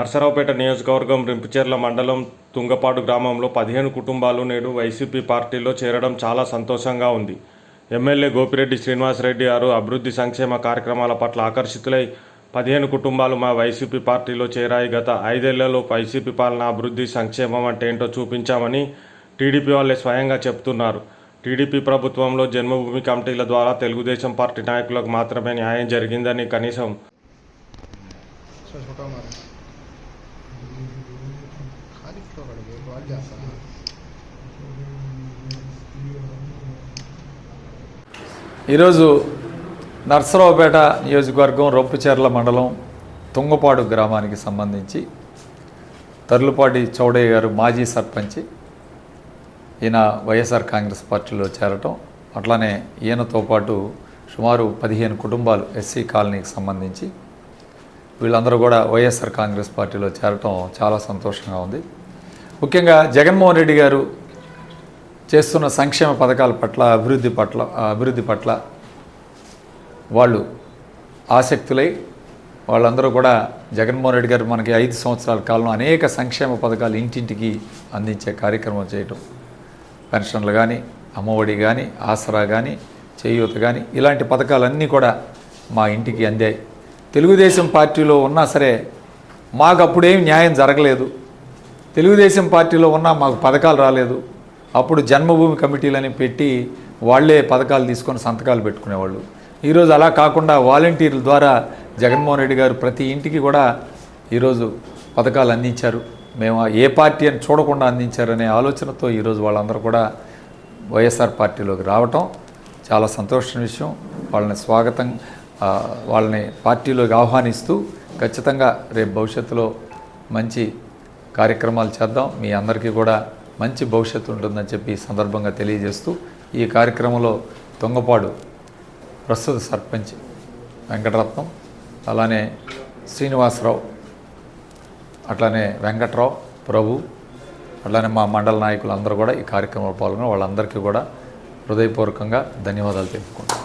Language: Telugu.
నర్సరావుపేట నియోజకవర్గం రింపిచెర్ల మండలం తుంగపాడు గ్రామంలో పదిహేను కుటుంబాలు నేడు వైసీపీ పార్టీలో చేరడం చాలా సంతోషంగా ఉంది. ఎమ్మెల్యే గోపిరెడ్డి శ్రీనివాసరెడ్డి గారు అభివృద్ధి సంక్షేమ కార్యక్రమాల పట్ల ఆకర్షితులై పదిహేను కుటుంబాలు మా వైసీపీ పార్టీలో చేరాయి. గత ఐదేళ్ళలో వైసీపీ పాలన అభివృద్ధి సంక్షేమం అంటే ఏంటో చూపించామని టీడీపీ వాళ్ళే స్వయంగా చెప్తున్నారు. టీడీపీ ప్రభుత్వంలో జన్మభూమి కమిటీల ద్వారా తెలుగుదేశం పార్టీ నాయకులకు మాత్రమే న్యాయం జరిగిందని కనీసం ఈరోజు నర్సరావుపేట నియోజకవర్గం రొప్పుచెర్ల మండలం తుంగపాడు గ్రామానికి సంబంధించి తర్లుపాటి చౌడయ్య గారు మాజీ సర్పంచ్ ఈయన వైఎస్ఆర్ కాంగ్రెస్ పార్టీలో చేరటం అట్లానే ఈయనతో పాటు సుమారు పదిహేను కుటుంబాలు ఎస్సీ కాలనీకి సంబంధించి వీళ్ళందరూ కూడా వైఎస్ఆర్ కాంగ్రెస్ పార్టీలో చేరటం చాలా సంతోషంగా ఉంది. ముఖ్యంగా జగన్మోహన్ రెడ్డి గారు చేస్తున్న సంక్షేమ పథకాల పట్ల అభివృద్ధి పట్ల అభివృద్ధి పట్ల వాళ్ళు ఆసక్తులై వాళ్ళందరూ కూడా జగన్మోహన్ రెడ్డి గారు మనకి ఐదు సంవత్సరాల కాలంలో అనేక సంక్షేమ పథకాలు ఇంటింటికి అందించే కార్యక్రమం చేయటం. పెన్షన్లు కానీ అమ్మఒడి కానీ ఆసరా కానీ చేయూత కానీ ఇలాంటి పథకాలన్నీ కూడా మా ఇంటికి అందాయి. తెలుగుదేశం పార్టీలో ఉన్నా సరే మాకు అప్పుడేం న్యాయం జరగలేదు. తెలుగుదేశం పార్టీలో ఉన్నా మాకు పథకాలు రాలేదు. అప్పుడు జన్మభూమి కమిటీలని పెట్టి వాళ్ళే పథకాలు తీసుకొని సంతకాలు పెట్టుకునేవాళ్ళు. ఈరోజు అలా కాకుండా వాలంటీర్ల ద్వారా జగన్మోహన్ రెడ్డి గారు ప్రతి ఇంటికి కూడా ఈరోజు పథకాలు అందించారు. మేము ఏ పార్టీ అని చూడకుండా అందించారనే ఆలోచనతో ఈరోజు వాళ్ళందరూ కూడా వైఎస్ఆర్ పార్టీలోకి రావటం చాలా సంతోషం విషయం. వాళ్ళని స్వాగతం వాళ్ళని పార్టీలోకి ఆహ్వానిస్తూ ఖచ్చితంగా రేపు భవిష్యత్తులో మంచి కార్యక్రమాలు చేద్దాం. మీ అందరికీ కూడా మంచి భవిష్యత్తు ఉంటుందని చెప్పి సందర్భంగా తెలియజేస్తూ ఈ కార్యక్రమంలో తొంగపాడు ప్రస్తుత సర్పంచ్ వెంకటరత్నం అలానే శ్రీనివాసరావు అట్లానే వెంకట్రావు ప్రభు అట్లానే మా మండల నాయకులు అందరూ కూడా ఈ కార్యక్రమంలో పాల్గొని వాళ్ళందరికీ కూడా హృదయపూర్వకంగా ధన్యవాదాలు తెలుపుకుంటాం